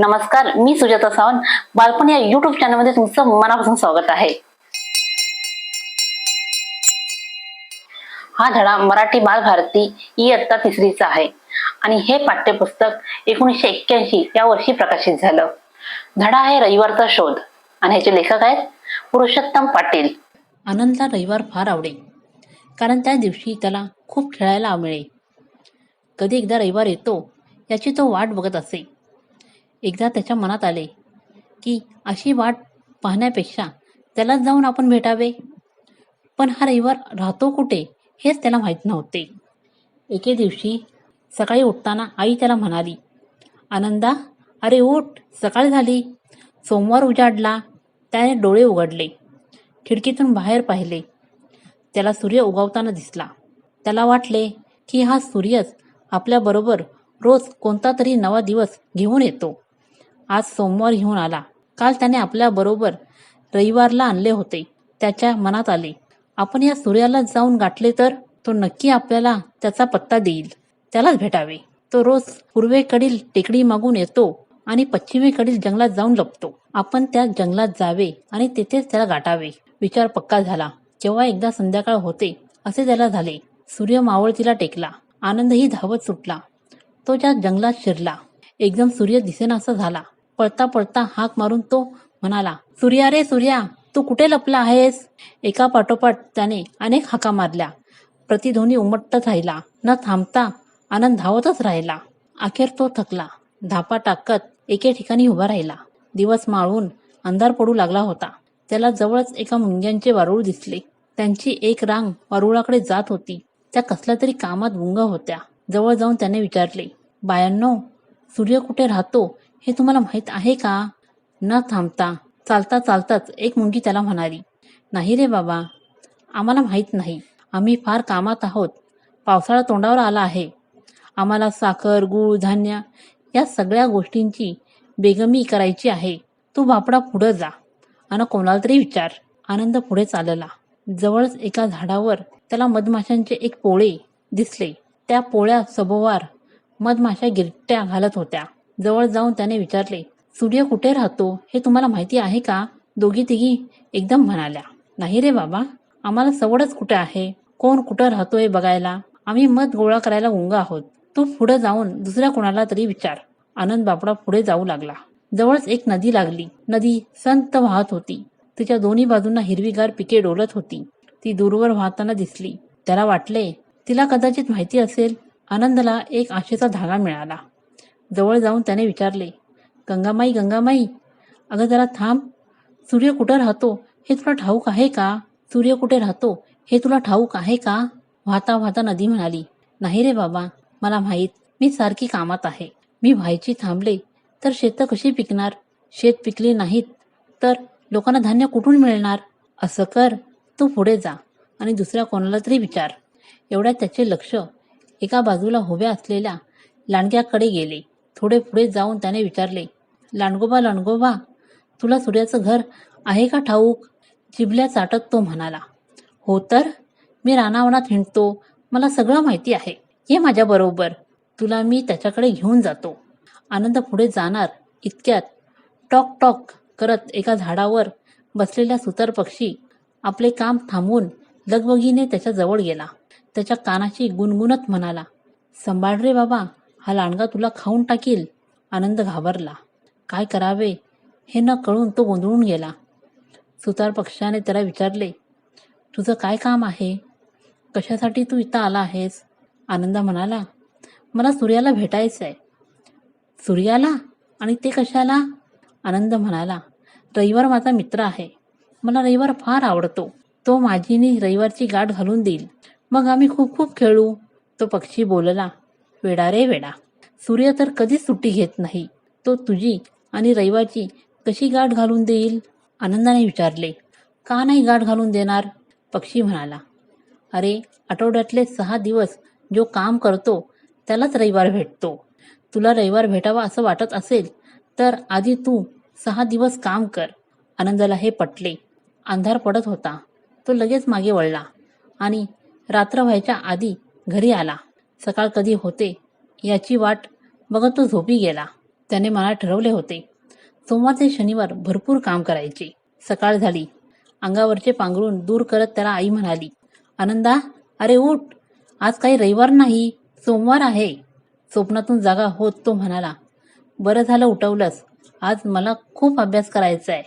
नमस्कार मी सुजाता सावंत. बालपण या युट्यूब चॅनलमध्ये तुमचं मनापासून स्वागत आहे. हा धडा मराठी बालभारती इयत्ता तिसरीचा आहे. आणि हे पाठ्यपुस्तक एकोणीसशे एक्क्याऐंशी या वर्षी प्रकाशित झालं. धडा आहे रविवारचा शोध. आणि ह्याचे लेखक आहेत पुरुषोत्तम पाटील. आनंदला रविवार फार आवडे कारण त्या दिवशी त्याला खूप खेळायला मिळे कधी एकदा रविवार येतो याची तो वाट बघत असे. एकदा त्याच्या मनात आले की अशी वाट पाहण्यापेक्षा त्यालाच जाऊन आपण भेटावे. पण हा रविवार राहतो कुठे हेच त्याला माहीत नव्हते. एके दिवशी सकाळी उठताना आई त्याला म्हणाली आनंदा अरे उठ सकाळ झाली. सोमवार उजाडला त्याने डोळे उघडले. खिडकीतून बाहेर पाहिले. त्याला सूर्य उगवताना दिसला. त्याला वाटले की हा सूर्यच आपल्याबरोबर रोज कोणता तरी नवा दिवस घेऊन येतो. आज सोमवार घेऊन आला. काल त्याने आपल्याबरोबर रविवारला आणले होते. त्याच्या मनात आले आपण या सूर्याला जाऊन गाठले तर तो नक्की आपल्याला त्याचा पत्ता देईल. त्यालाच भेटावे. तो रोज पूर्वेकडील टेकडी मागून येतो आणि पश्चिमेकडील जंगलात जाऊन लपतो. आपण त्या जंगलात जावे आणि तेथेच त्याला गाठावे. विचार पक्का झाला. जेव्हा एकदा संध्याकाळ होते असे त्याला झाले. सूर्य मावळतीला टेकला. आनंदही धावत सुटला. तो ज्या जंगलात शिरला एकदम सूर्य दिसेनासा झाला. पळता पळता हाक मारून तो म्हणाला सूर्या रे सूर्या तू कुठे लपला आहेस? एका पाठोपाठ त्याने अनेक हाका मारल्या. प्रतिध्वनी उमटत राहिला न थांबता आनंद धावतच राहिला. अखेर तो थकला धापा टाकत एके ठिकाणी उभा राहिला. दिवस माळून अंधार पडू लागला होता. त्याला जवळच एका मुंग्यांचे वारुळ दिसले. त्यांची एक रांग वारुळाकडे जात होती. त्या कसल्या तरी कामात गुंग होत्या. जवळ जाऊन त्याने विचारले बायांनो सूर्य कुठे राहतो? हे तुम्हाला माहीत आहे का? न थांबता चालता चालताच एक मुंगी त्याला म्हणाली नाही रे बाबा आम्हाला माहीत नाही. आम्ही फार कामात आहोत. पावसाळा तोंडावर आला आहे. आम्हाला साखर गूळ धान्य या सगळ्या गोष्टींची बेगमी करायची आहे. तू बापडा पुढं जा. आणि कोणाला तरी विचार. आनंद पुढे चालला. जवळच एका झाडावर त्याला मधमाशांचे एक पोळे दिसले. त्या पोळ्या सभोवार मधमाशा गिरट्या घालत होत्या. जवळ जाऊन त्याने विचारले सूर्य कुठे राहतो? हे तुम्हाला माहिती आहे का? दोघी तिघी एकदम म्हणाल्या नाही रे बाबा आम्हाला सवडच कुठे आहे? कोण कुठं राहतोय बघायला? आम्ही मत गोळा करायला गुंग आहोत. तू पुढे जाऊन दुसऱ्या कोणाला तरी विचार. आनंद बापडा पुढे जाऊ लागला. जवळच एक नदी लागली. नदी संत वाहत होती. तिच्या दोन्ही बाजूंना हिरवीगार पिके डोलत होती. ती दूरवर वाहताना दिसली. त्याला वाटले तिला कदाचित माहिती असेल. आनंदला एक आशेचा धागा मिळाला. जवळ जाऊन त्याने विचारले गंगामाई गंगामाई अगं जरा थांब. सूर्य कुठं राहतो? हे तुला ठाऊक आहे का? सूर्य कुठे राहतो? हे तुला ठाऊक आहे का? वाहता वाहता नदी म्हणाली नाही रे बाबा मला माहीत मी सारखी कामात आहे. मी व्हायची थांबले तर शेतं कशी पिकणार? शेत पिकली नाहीत तर लोकांना धान्य कुठून मिळणार? असं कर तू पुढे जा आणि दुसऱ्या कोणाला तरी विचार. एवढ्या त्याचे लक्ष एका बाजूला उभ्या असलेल्या लांडग्याकडे गेले. थोडे पुढे जाऊन त्याने विचारले लांडगोबा लांडगोबा तुला सूर्याचं घर आहे का ठाऊक? जिबल्या चाटत तो म्हणाला हो तर मी रानावनात हिंडतो. मला सगळं माहिती आहे. ये माझ्याबरोबर तुला मी त्याच्याकडे घेऊन जातो. आनंद पुढे जाणार इतक्यात टॉक टॉक करत एका झाडावर बसलेल्या सुतार पक्षी आपले काम थांबवून लगबगीने त्याच्याजवळ गेला. त्याच्या कानाशी गुणगुणत म्हणाला संभाळ रे बाबा हा लांडगा तुला खाऊन टाकील. आनंद घाबरला. काय करावे हे न कळून तो गोंधळून गेला. सुतार पक्षाने त्याला विचारले तुझं काय काम आहे? कशासाठी तू इथं आला आहेस? आनंद म्हणाला मला सूर्याला भेटायचं आहे सूर्याला? आणि ते कशाला? आनंद म्हणाला रविवार माझा मित्र आहे. मला रविवार फार आवडतो. तो माझीनी रविवारची गाठ घालून देईल. मग आम्ही खूप खूप खेळू. तो पक्षी बोलला वेडा रे वेडा. सूर्य तर कधीच सुट्टी घेत नाही. तो तुझी आणि रविवारची कशी गाठ घालून देईल? आनंदाने विचारले. का नाही गाठ घालून देणार? पक्षी म्हणाला. अरे आठवड्यातले सहा दिवस जो काम करतो त्यालाच रविवार भेटतो. तुला रविवार भेटावा असं वाटत असेल तर आधी तू सहा दिवस काम कर. आनंदाला हे पटले. अंधार पडत होता. तो लगेच मागे वळला आणि रात्र व्हायच्या आधी घरी आला. सकाळ कधी होते. याची वाट बघत तो झोपी गेला. त्याने मला ठरवले होते. सोमवार ते शनिवार भरपूर काम करायचे. सकाळ झाली. अंगावरचे पांघरून दूर करत त्याला आई म्हणाली आनंदा अरे उठ. आज काही रविवार नाही. सोमवार आहे. स्वप्नातून जागा होत तो म्हणाला बरं झालं उठवलंस. आज मला खूप अभ्यास करायचा आहे